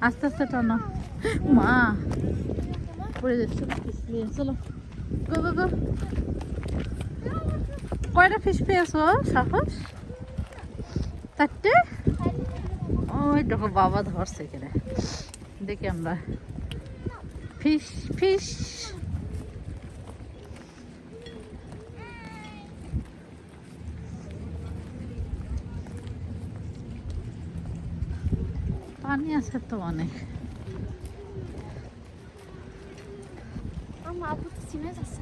আস্তে আস্তে টানো। মা। পড়ে যাচ্ছে। চলো। গো গো গো। কয়টা ফিস পেয়েছ সাহস? চারটে? ওই দেখো, বাবা ধরছে এখানে। দেখি আমরা। ফিস ফিশ পানি আছে তো অনেক।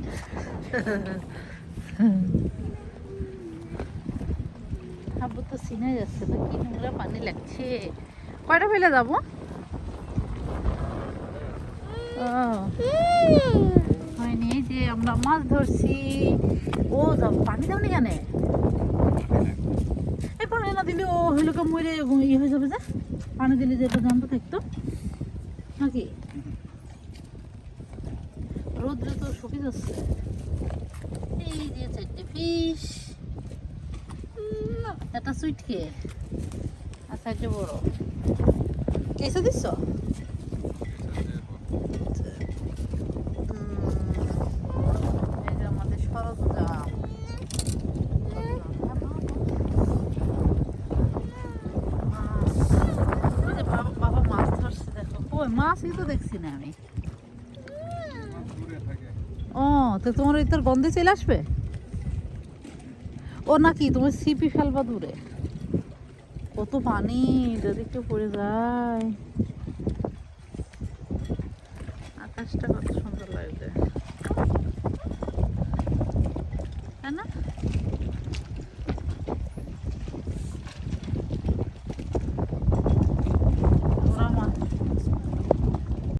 না। তো চিনে যাচ্ছে না কি নোংরা পানি লাগছে। কয়টা ফেলে যাব? ও। হয়নি যে আমরা মাছ ধরছি। ও যাব পানি দাও নি কেন দিলে ও হইল কা মরে ইয়ে হয়ে যাবে যে? পানি দিলে যে এটা জান্ত থাকতো। নাকি? রোদ্রে তো শুকিয়ে যাচ্ছে। এই যে চারটে একটা সুইটকে আর সাইডে বড়। কেসে দিচ্ছ আমাদের সরঞ্জাম মাছ। দেখছি না আমি। ও, তো তোমার ওই তোর গন্ধে চলে আসবে? ও নাকি তুমি সিপি ফেলবা দূরে। কত পানি, যদি পড়ে যায়। আকাশটা করছ